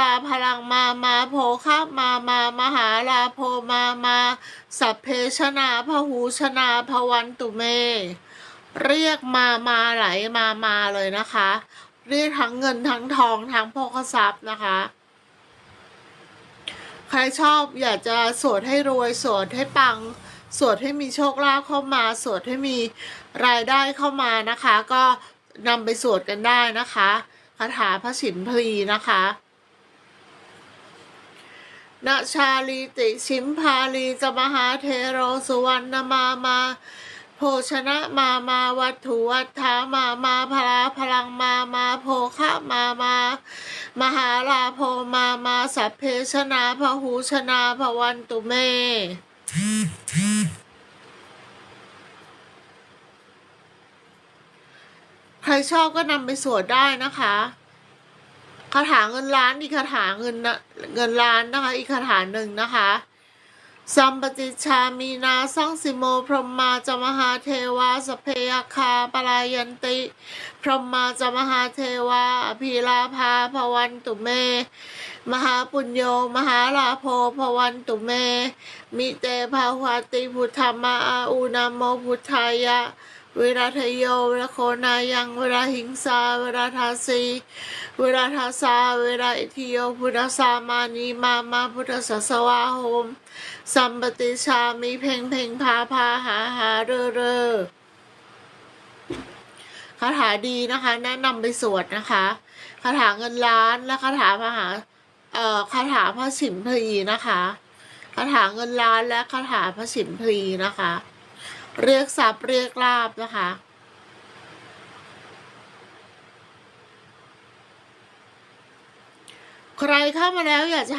ลาพลังมามาโพคาบมามามหาลาโพมามาสัพเพชนาพหูชนาพวันตุเม เรียกมามาไหลมามาเลยนะคะ เรียกทั้งเงินทั้งทองทั้งโภคทรัพย์นะคะ ใครชอบอยากจะสวดให้รวยสวดให้ปังสวดให้มีโชคลาภเข้ามา สวดให้มีรายได้เข้ามานะคะ ก็นำไปสวดกันได้นะคะคาถาพระสินพลีนะคะ นาชาลีติชิมพาลีจมหาเทโรสุวรรณมามาโภชนะมามาวัตถุวัฏฐามามาพลาพลังมามาโภคะมามามหาลาโพมามาสัพเพชนาพหูชนาพวันตุเมใครชอบก็นำไปสวดได้นะคะาถาเงินล้านอีกคาถาเงินนะเงินล้านนะคะ อีกคาถาหนึ่งนะคะสัมปติชามีนาสังสิโม พรหมาจมหาเทวาสเพยคาปลายันติ พรหมาจมหาเทวาอภิลาภาพวันตุเม มหาปุญโย มหาลาโภพวันตุเม มิเตภาวติพุทธมาอาอุนาโมพุทธายะ เวลาทโย เวลาโคนายัง เวลาหิงสา เวลาทาสี เวลาทาสา เวลาอิทิโย พุทธสามานีมามาพุทธสัสวาโหมสัมปติชามีเพ่งเพ่งพาพาหาหาเรอเรอคาถาดีนะคะ แนะนำไปสวดนะคะ คาถาเงินล้านและคาถามหา เอ่อ คาถาพระสิมพลีนะคะ คาถาเงินล้านและคาถาพระสิมพลีนะคะ เรียกทรัพย์เรียกลาบนะคะ ใครเข้ามาแล้วอยากจะ